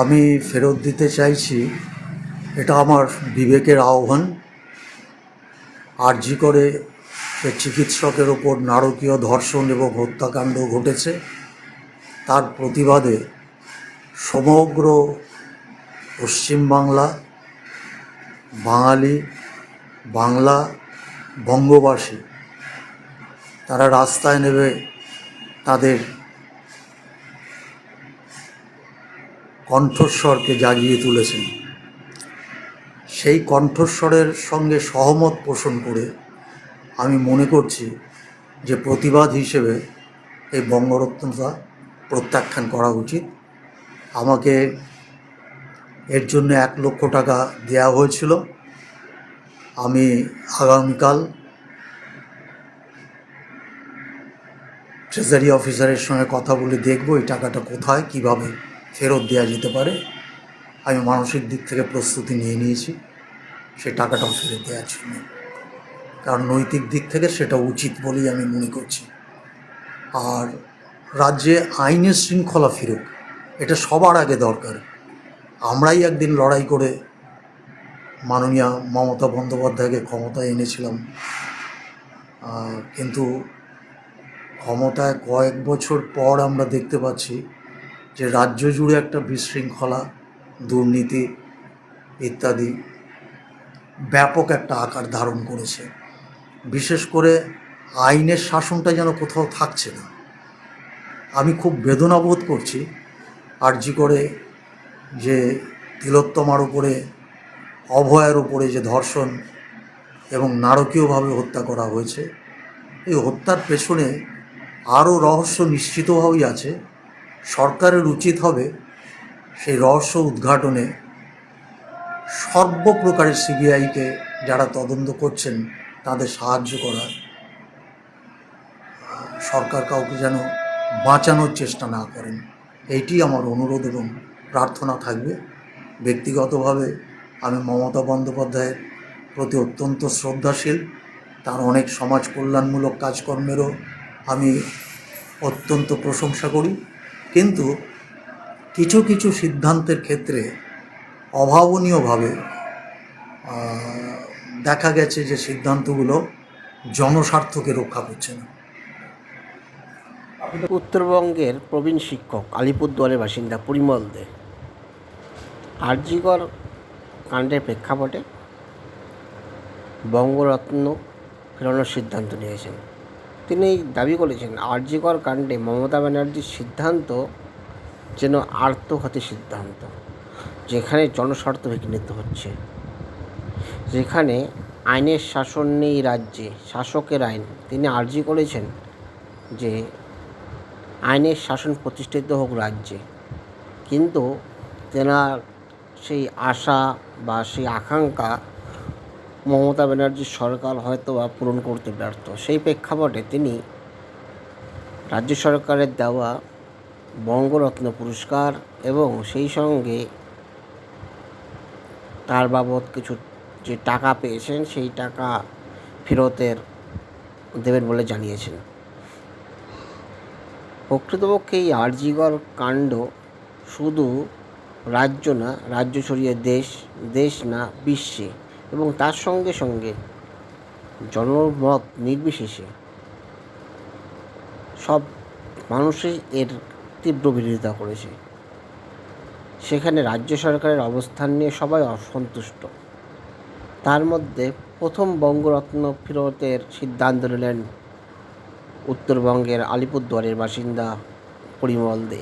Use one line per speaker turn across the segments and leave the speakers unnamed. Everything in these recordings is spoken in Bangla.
আমি ফেরত দিতে চাইছি, এটা আমার বিবেকের আহ্বান। আরজি করে সে চিকিৎসকের ওপর নারকীয় ধর্ষণ এবং হত্যাকাণ্ড ঘটেছে। তার প্রতিবাদে সমগ্র পশ্চিমবাংলা, বাঙালি, বাংলা বঙ্গবাসী, তারা রাস্তায় নেমে তাদের কণ্ঠস্বরকে জাগিয়ে তুলেছেন। সেই কণ্ঠস্বরের সঙ্গে সহমত পোষণ করে আমি মনে করছি যে প্রতিবাদ হিসেবে এই বঙ্গরত্নটা প্রত্যাখ্যান করা উচিত। আমাকে এর জন্য এক লক্ষ টাকা দেওয়া হয়েছিল। আমি আগামীকাল ট্রেজারি অফিসারের সঙ্গে কথা বলে দেখব এই টাকাটা কোথায়, কীভাবে ফেরত দেওয়া যেতে পারে। আমি মানসিক দিক থেকে প্রস্তুতি নিয়ে নিয়েছি। সে টাকাটাও ফেরত দেওয়ার জন্য। কারণ নৈতিক দিক থেকে সেটা উচিত বলেই আমি মনে করছি। আর রাজ্যে আইনের শৃঙ্খলা ফিরুক, এটা সবার আগে দরকার। আমরাই একদিন লড়াই করে মাননীয় মমতা বন্দ্যোপাধ্যায়কে ক্ষমতায় এনেছিলাম। কিন্তু ক্ষমতায় কয়েক বছর পর আমরা দেখতে পাচ্ছি যে রাজ্য জুড়ে একটা বিশৃঙ্খলা, দুর্নীতি ইত্যাদি ব্যাপক একটা আকার ধারণ করেছে। বিশেষ করে আইনের শাসনটা যেন কোথাও থাকছে না। আমি খুব বেদনা বোধ করছি আর্জি করে যে তিলোত্তমার উপরে, অভয়ের উপরে যে ধর্ষণ এবং নারকীয়ভাবে হত্যা করা হয়েছে, এই হত্যার পেছনে আরও রহস্য নিশ্চিতভাবেই আছে। সরকারের উচিত হবে সেই রহস্য উদ্ঘাটনে সর্বপ্রকারের সিবিআইকে যারা তদন্ত করছেন তাদের সাহায্য করা সরকার কাউকে যেন বাঁচানোর চেষ্টা না করেন। এইটি আমার অনুরোধ এবং প্রার্থনা থাকবে। ব্যক্তিগতভাবে আমি মমতা বন্দ্যোপাধ্যায়ের প্রতি অত্যন্ত শ্রদ্ধাশীল। তার অনেক সমাজ কল্যাণমূলক কাজকর্মেরও আমি অত্যন্ত প্রশংসা করি। কিন্তু কিছু কিছু সিদ্ধান্তের ক্ষেত্রে অভাবনীয়ভাবে দেখা গেছে যে সিদ্ধান্তগুলো জনস্বার্থকে রক্ষা করছে না।
উত্তরবঙ্গের প্রবীণ শিক্ষক, আলিপুরদুয়ারের বাসিন্দা পরিমল দে। আরজিকর কাণ্ডের প্রেক্ষাপটে বঙ্গরত্ন ফেরানোর সিদ্ধান্ত নিয়েছেন। তিনি দাবি করেছেন, আরজিকর কাণ্ডে মমতা ব্যানার্জির সিদ্ধান্ত যেন আত্মঘাতী সিদ্ধান্ত, যেখানে জনস্বার্থ বিঘ্নিত হচ্ছে, যেখানে আইনের শাসন নেই রাজ্যে, শাসকের আইন। তিনি আর্জি করেছেন যে আইনের শাসন প্রতিষ্ঠিত হোক রাজ্যে, কিন্তু তেনার সেই আশা বা সেই আকাঙ্ক্ষা মমতা ব্যানার্জির সরকার হয়তো বা পূরণ করতে ব্যর্থ। সেই প্রেক্ষাপটে তিনি রাজ্য সরকারের দেওয়া বঙ্গরত্ন পুরস্কার এবং সেই সঙ্গে তার বাবদ কিছু যে টাকা পেয়েছেন, সেই টাকা ফেরতের দেবেন বলে জানিয়েছেন। প্রকৃতপক্ষে এই আরজিগর কাণ্ড শুধু রাজ্য না, রাজ্য ছড়িয়ে দেশ দেশ না, বিশ্বে। এবং তার সঙ্গে সঙ্গে জনমত নির্বিশেষে সব মানুষই এর তীব্র বিরোধিতা করেছে। সেখানে রাজ্য সরকারের অবস্থান নিয়ে সবাই অসন্তুষ্ট। তার মধ্যে প্রথম বঙ্গরত্ন ফেরতের সিদ্ধান্ত নিলেন উত্তরবঙ্গের আলিপুরদুয়ারের বাসিন্দা পরিমল দে।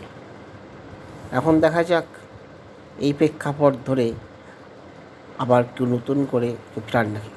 এখন দেখা যাক এই প্রেক্ষাপট ধরে আবার কেউ নতুন করে প্রাণ রাখে।